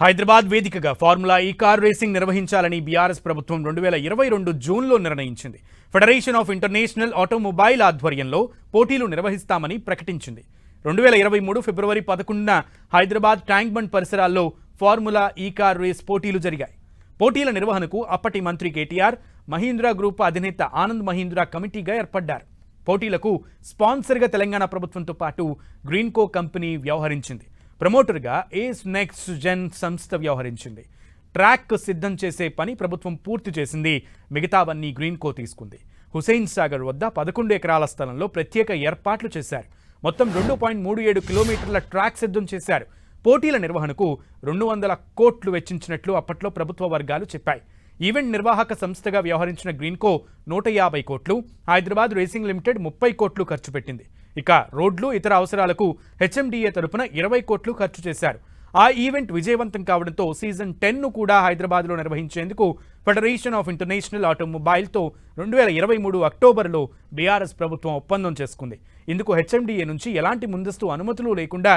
హైదరాబాద్ వేదికగా formula E car racing నిర్వహించాలని BRS ప్రభుత్వం రెండు వేల ఇరవై రెండు జూన్లో నిర్ణయించింది. ఫెడరేషన్ ఆఫ్ ఇంటర్నేషనల్ ఆటోమొబైల్ ఆధ్వర్యంలో పోటీలు నిర్వహిస్తామని ప్రకటించింది. రెండు వేల ఇరవై మూడు ఫిబ్రవరి పదకొండున హైదరాబాద్ ట్యాంక్ బండ్ పరిసరాల్లో ఫార్ములా ఈ కార్ రేస్ పోటీలు జరిగాయి. పోటీల నిర్వహణకు అప్పటి మంత్రి కేటీఆర్ మహీంద్రా గ్రూప్ అధినేత ఆనంద్ మహీంద్రా కమిటీగా ఏర్పడ్డారు. పోటీలకు స్పాన్సర్గా తెలంగాణ ప్రభుత్వంతో పాటు గ్రీన్కో కంపెనీ వ్యవహరించింది. ప్రమోటర్గా ఏస్ నెక్స్ట్ జెన్ సంస్థ వ్యవహరించింది. ట్రాక్ సిద్ధం చేసే పని ప్రభుత్వం పూర్తి చేసింది. మిగతావన్నీ గ్రీన్కో తీసుకుంది. హుసేన్ సాగర్ వద్ద పదకొండు ఎకరాల స్థలంలో ప్రత్యేక ఏర్పాట్లు చేశారు. మొత్తం రెండు పాయింట్ మూడు ఏడు కిలోమీటర్ల ట్రాక్ సిద్ధం చేశారు. పోటీల నిర్వహణకు రెండు వందల కోట్లు వెచ్చించినట్లు అప్పట్లో ప్రభుత్వ వర్గాలు చెప్పాయి. ఈవెంట్ నిర్వాహక సంస్థగా వ్యవహరించిన గ్రీన్కో నూట యాభై కోట్లు హైదరాబాద్ రేసింగ్ లిమిటెడ్ ముప్పై కోట్లు ఖర్చు పెట్టింది. ఇక రోడ్లు ఇతర అవసరాలకు హెచ్ఎండిఏ తరపున ఇరవై కోట్లు ఖర్చు చేశారు. ఆ ఈవెంట్ విజయవంతం కావడంతో సీజన్ టెన్ను కూడా హైదరాబాద్లో నిర్వహించేందుకు ఫెడరేషన్ ఆఫ్ ఇంటర్నేషనల్ ఆటోమొబైల్తో రెండు వేల ఇరవై మూడు అక్టోబర్లో బీఆర్ఎస్ ప్రభుత్వం ఒప్పందం చేసుకుంది. ఇందుకు హెచ్ఎండిఏ నుంచి ఎలాంటి ముందస్తు అనుమతులు లేకుండా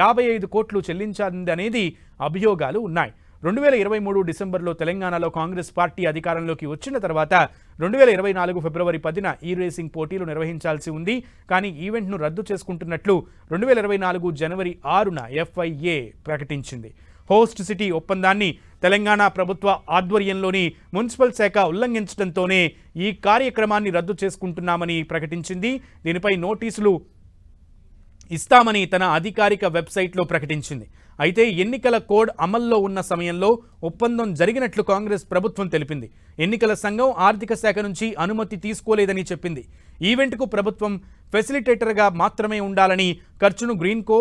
యాభై ఐదు కోట్లు చెల్లించాలనేది అభియోగాలు ఉన్నాయి. రెండు వేల ఇరవై మూడు డిసెంబర్లో తెలంగాణలో కాంగ్రెస్ పార్టీ అధికారంలోకి వచ్చిన తర్వాత రెండు వేల ఇరవై నాలుగు ఫిబ్రవరి పదిన ఈ రేసింగ్ పోటీలు నిర్వహించాల్సి ఉంది. కానీ ఈవెంట్ను రద్దు చేసుకుంటున్నట్లు రెండు వేల ఇరవై నాలుగు జనవరి ఆరున ఎఫ్ఐఏ ప్రకటించింది. హోస్ట్ సిటీ ఒప్పందాన్ని తెలంగాణ ప్రభుత్వ ఆధ్వర్యంలోని మున్సిపల్ శాఖ ఉల్లంఘించడంతోనే ఈ కార్యక్రమాన్ని రద్దు చేసుకుంటున్నామని ప్రకటించింది. దీనిపై నోటీసులు ఇస్తామని తన అధికారిక వెబ్సైట్లో ప్రకటించింది. అయితే ఎన్నికల కోడ్ అమల్లో ఉన్న సమయంలో ఒప్పందం జరిగినట్లు కాంగ్రెస్ ప్రభుత్వం తెలిపింది. ఎన్నికల సంఘం ఆర్థిక శాఖ నుంచి అనుమతి తీసుకోలేదని చెప్పింది. ఈవెంట్కు ప్రభుత్వం ఫెసిలిటేటర్గా మాత్రమే ఉండాలని ఖర్చును గ్రీన్కో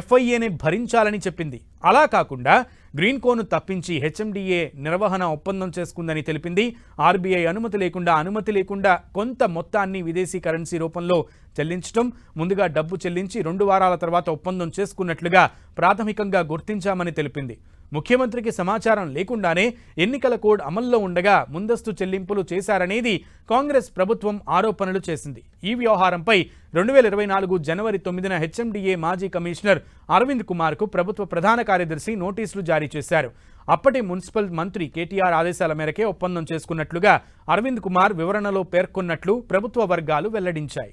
ఎఫ్ఐఏని భరించాలని చెప్పింది. అలా కాకుండా గ్రీన్ కోను తప్పించి హెచ్ఎండిఏ నిర్వహణ ఒప్పందం చేసుకుందని తెలిపింది. ఆర్బీఐ అనుమతి లేకుండా అనుమతి లేకుండా కొంత మొత్తాన్ని విదేశీ కరెన్సీ రూపంలో చెల్లించడం ముందుగా డబ్బు చెల్లించి రెండు వారాల తర్వాత ఒప్పందం చేసుకున్నట్లుగా ప్రాథమికంగా గుర్తించామని తెలిపింది. ముఖ్యమంత్రికి సమాచారం లేకుండానే ఎన్నికల కోడ్ అమల్లో ఉండగా ముందస్తు చెల్లింపులు చేశారనేది కాంగ్రెస్ ప్రభుత్వం ఆరోపణలు చేసింది. ఈ వ్యవహారంపై రెండు వేల ఇరవై నాలుగు జనవరి తొమ్మిదిన హెచ్ఎండిఏ మాజీ కమిషనర్ అరవింద్ కుమార్కు ప్రభుత్వ ప్రధాన కార్యదర్శి నోటీసులు జారీ చేశారు. అప్పటి మున్సిపల్ మంత్రి కేటీఆర్ ఆదేశాల మేరకే ఒప్పందం చేసుకున్నట్లుగా అరవింద్ కుమార్ వివరణలో పేర్కొన్నట్లు ప్రభుత్వ వర్గాలు వెల్లడించాయి.